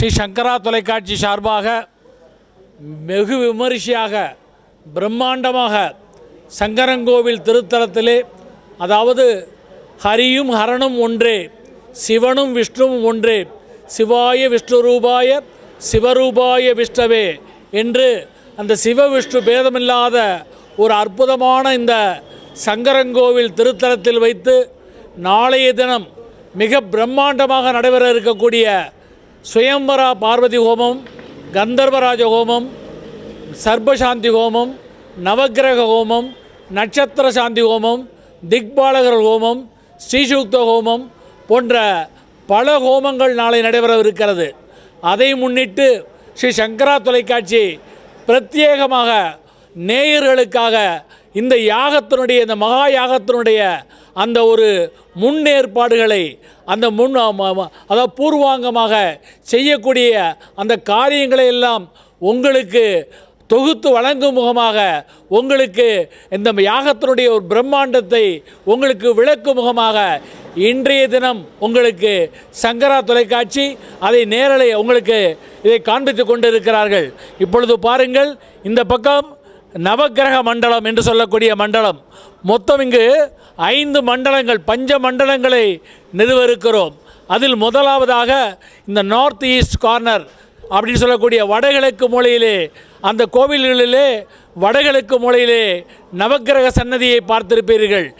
ஸ்ரீ சங்கரா தொலைக்காட்சி சார்பாக வெகு விமரிசையாக பிரம்மாண்டமாக சங்கரங்கோவில் திருத்தலத்திலே அதாவது ஹரியும் ஹரனும் ஒன்றே சிவனும் விஷ்ணுவும் ஒன்றே சிவாய விஷ்ணுரூபாய சிவரூபாய விஷ்ணவே என்று அந்த சிவ விஷ்ணு பேதமில்லாத ஒரு அற்புதமான இந்த சங்கரங்கோவில் திருத்தலத்தில் வைத்து நாளைய தினம் மிக பிரம்மாண்டமாக நடைபெற இருக்கக்கூடிய சுயம்பரா பார்வதி ஹோமம் கந்தர்வராஜ ஹோமம் சர்பசாந்தி ஹோமம் நவக்கிரக ஹோமம் நட்சத்திர சாந்தி ஹோமம் திக்பாலகர் ஹோமம் ஸ்ரீசூக்த ஹோமம் போன்ற பல ஹோமங்கள் நாளை நடைபெறவிருக்கிறது. அதை முன்னிட்டு ஸ்ரீ சங்கரா தொலைக்காட்சி பிரத்யேகமாக நேயர்களுக்காக இந்த யாகத்தினுடைய இந்த மகா யாகத்தினுடைய அந்த ஒரு முன்னேற்பாடுகளை அந்த முன் அதாவது பூர்வாங்கமாக செய்யக்கூடிய அந்த காரியங்களை எல்லாம் உங்களுக்கு தொகுத்து வழங்கும் முகமாக உங்களுக்கு இந்த யாகத்தினுடைய ஒரு பிரம்மாண்டத்தை உங்களுக்கு விளக்கும் முகமாக இன்றைய தினம் உங்களுக்கு சங்கரா தொலைக்காட்சி அதை நேரலை உங்களுக்கு இதை காண்பித்து கொண்டிருக்கிறார்கள். இப்பொழுது பாருங்கள் இந்த பக்கம் நவக்கிரக மண்டலம் என்று சொல்லக்கூடிய மண்டலம். மொத்தம் இங்கு ஐந்து மண்டலங்கள் பஞ்ச மண்டலங்களை நிறுவருக்கிறோம். அதில் முதலாவதாக இந்த நார்த் ஈஸ்ட் கார்னர் அப்படின்னு சொல்லக்கூடிய வடகிழக்கு மூலையிலே அந்த கோவில்களிலே வடகிழக்கு மூலையிலே நவக்கிரக சன்னதியை பார்த்திருப்பீர்கள்.